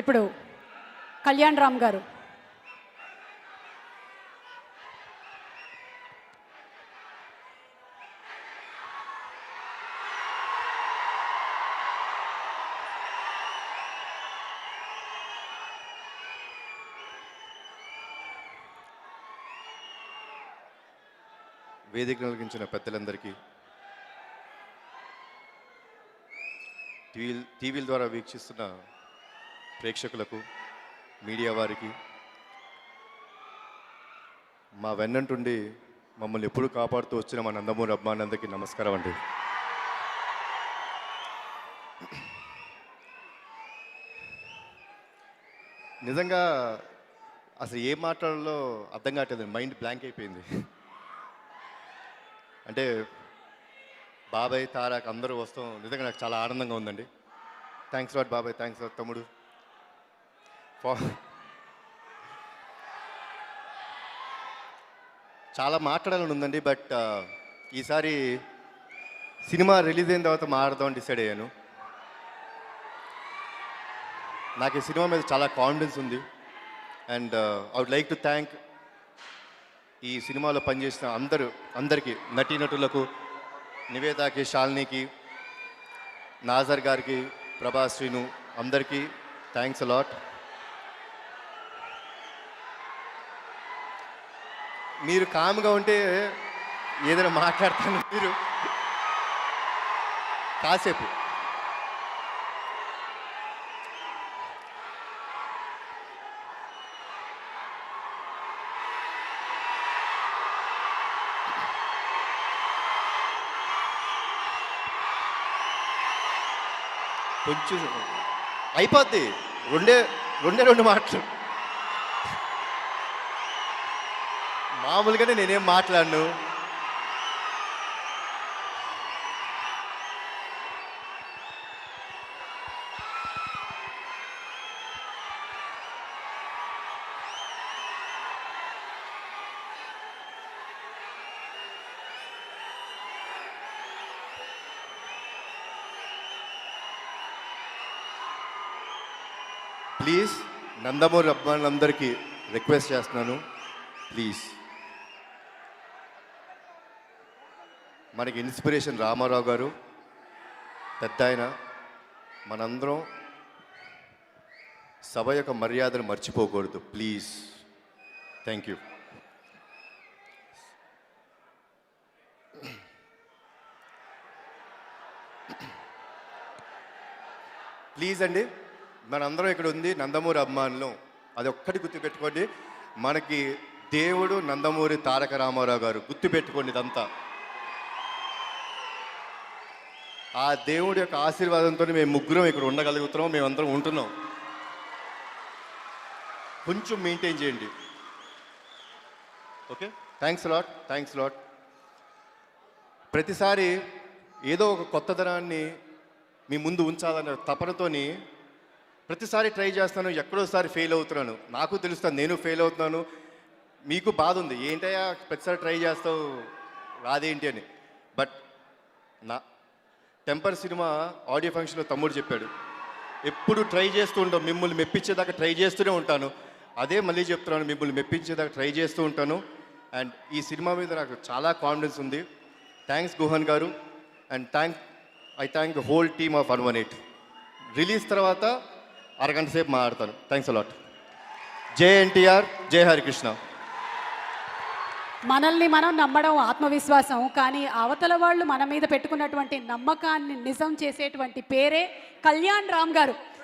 ఇప్పుడు కళ్యాణ్ రామ్ గారు. వేదిక నలిగించిన పెద్దలందరికీ టీవీ టీవీల ద్వారా వీక్షిస్తున్న ప్రేక్షకులకు మీడియా వారికి మా వెన్నంటుండి మమ్మల్ని ఎప్పుడు కాపాడుతూ వచ్చిన మా నందమూరి అభిమానులందరికీ నమస్కారం అండి. నిజంగా అసలు ఏం మాట్లాడాలో అర్థం కావట్లేదు మైండ్ బ్లాంక్ అయిపోయింది. అంటే బాబాయ్ తారాక్ అందరూ వస్తాం నిజంగా నాకు చాలా ఆనందంగా ఉందండి. థ్యాంక్స్ లాట్ బాబాయ్ థ్యాంక్స్ లాట్ తమ్ముడు. చాలా మాట్లాడాలని ఉందండి బట్ ఈసారి సినిమా రిలీజ్ అయిన తర్వాత మాట్లాడదామని డిసైడ్ అయ్యాను. నాకు ఈ సినిమా మీద చాలా కాన్ఫిడెన్స్ ఉంది. And I would like to thank ఈ సినిమాలో పనిచేసిన అందరూ అందరికీ నటీనటులకు నివేదాకి శాలినికి నాజర్ గారికి ప్రభాస్ శ్రీను అందరికీ థ్యాంక్స్ అలాట్ మీరు కామ్గా ఉంటే ఏదైనా మాట్లాడతాను మీరు. కాసేపు. కొంచెం అయిపోద్ది. రెండే రెండే రెండు మాటలు. మామూలుగానే నేనేం మాట్లాడను. ప్లీజ్ నందమూరి అబ్బాయిలందరికీ రిక్వెస్ట్ చేస్తున్నాను. ప్లీజ్. మనకి ఇన్స్పిరేషన్ రామారావు గారు పెద్ద ఆయన. మనందరం సభ యొక్క మర్యాదను మర్చిపోకూడదు. ప్లీజ్ థ్యాంక్ యూ ప్లీజ్ అండి మనందరం ఇక్కడ ఉంది నందమూరి అభిమానులు. అది ఒక్కటి గుర్తుపెట్టుకోండి మనకి దేవుడు నందమూరి తారక రామారావు గారు. గుర్తుపెట్టుకోండి ఇదంతా. ఆ దేవుడి యొక్క ఆశీర్వాదంతో మేము ముగ్గురం ఇక్కడ ఉండగలుగుతున్నాం మేమందరం ఉంటున్నాం. కొంచెం మెయింటైన్ చేయండి. Okay thanks lot thanks lot ప్రతిసారి ఏదో ఒక కొత్తదనాన్ని మీ ముందు ఉంచాలన్న తపనతోని ప్రతిసారి ట్రై చేస్తాను ఎక్కడోసారి ఫెయిల్ అవుతున్నాను. నాకు తెలుస్తాను నేను ఫెయిల్ అవుతున్నాను. మీకు బాధ ఉంది ఏంటయ్యా ప్రతిసారి ట్రై చేస్తావు రాదేంటి అని. బట్ నా టెంపర్ సినిమా ఆడియో ఫంక్షన్లో తమ్ముడు చెప్పాడు ఎప్పుడు ట్రై చేస్తూ ఉంటాం మిమ్మల్ని మెప్పించేదాకా ట్రై చేస్తూనే ఉంటాను. అదే మళ్ళీ చెప్తున్నాను మిమ్మల్ని మెప్పించేదాకా ట్రై చేస్తూ ఉంటాను. అండ్ ఈ సినిమా మీద నాకు చాలా కాన్ఫిడెన్స్ ఉంది. Thanks Guhan garu. And thank I thank the whole team of one eight release తర్వాత అరగంట సేపు మాట్లాడతాను. థ్యాంక్స్ అలాట్ జే ఎన్టీఆర్ జై హరికృష్ణ. మనల్ని మనం నమ్మడం ఆత్మవిశ్వాసం కానీ అవతల వాళ్ళు మన మీద పెట్టుకున్నటువంటి నమ్మకాన్ని నిజం చేసేటువంటి పేరే కళ్యాణ్ రామ్ గారు.